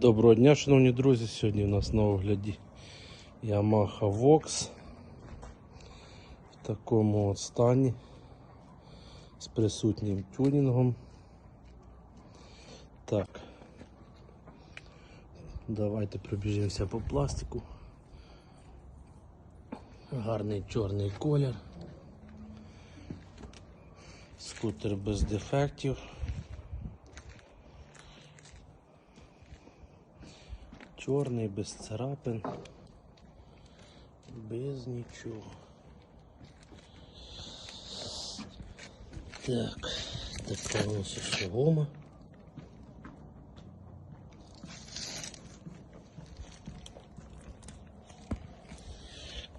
Доброго дня, шановні друзі. Сьогодні у нас на огляді Yamaha Vox в такому от стані з присутнім тюнінгом. Так. Давайте пробіжимося по пластику. Гарний чорний колір. Скутер без дефектів. Чорний, без царапин, без нічого. Так, така у нас ще гома.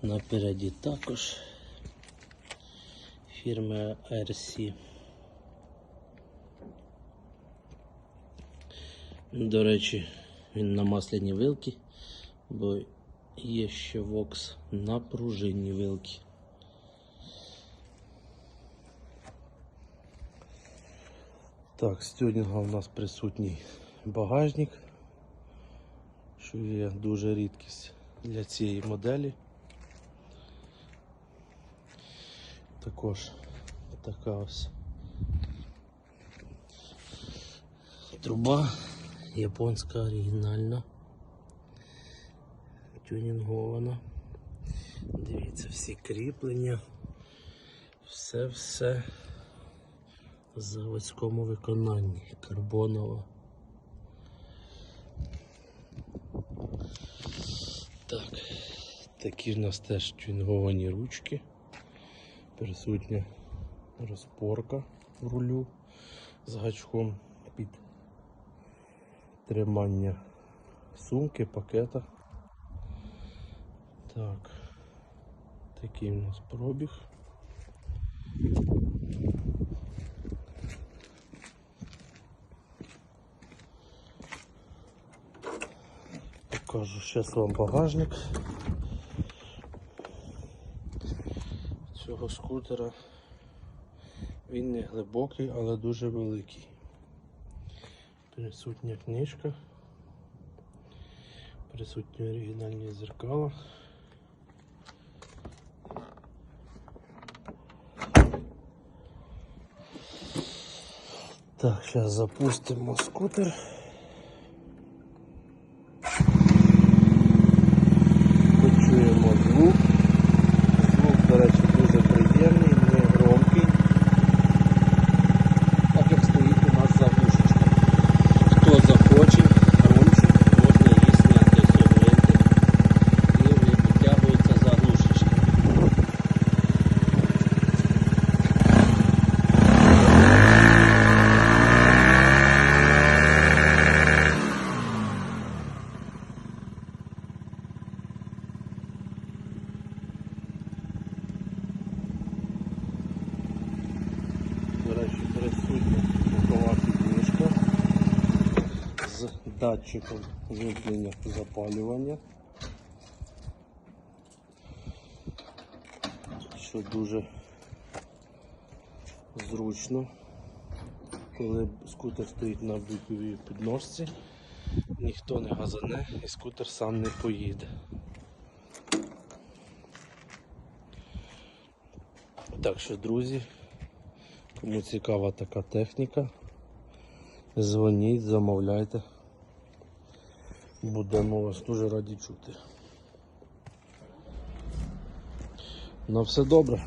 Напереді також фірми RC. До речі, він на масляні вилки, бо є ще вокс на пружинні вилки. Так, з у нас присутній багажник, що є дуже рідкість для цієї моделі. Також така ось труба японська оригінальна. Тюнінгована. Дивіться, всі кріплення. Все-все в заводському виконанні. Карбонова. Так, такі в нас теж тюнінговані ручки. Присутня розпорка рулю з гачком під тримання сумки, пакета. Так, такий у нас пробіг. Покажу зараз вам багажник цього скутера. Він не глибокий, але дуже великий. Присутня книжка. Присутні оригінальні зеркала. Так, зараз запустимо скутер. Почуємо звук. Звук, до речі, дуже приємний, не громкий. Так як стоїть у нас заглушечка. Хто захоче, громче, можна її зняти сьогодні. І витягується заглушечка. До речі, присутня бокова підніжка з датчиком вимкнення запалювання, що дуже зручно, коли скутер стоїть на бутовій підножці, ніхто не газане і скутер сам не поїде. Так що, друзі, Кому цікава така техніка, дзвоніть, замовляйте. Будемо вас дуже раді чути. На все добре.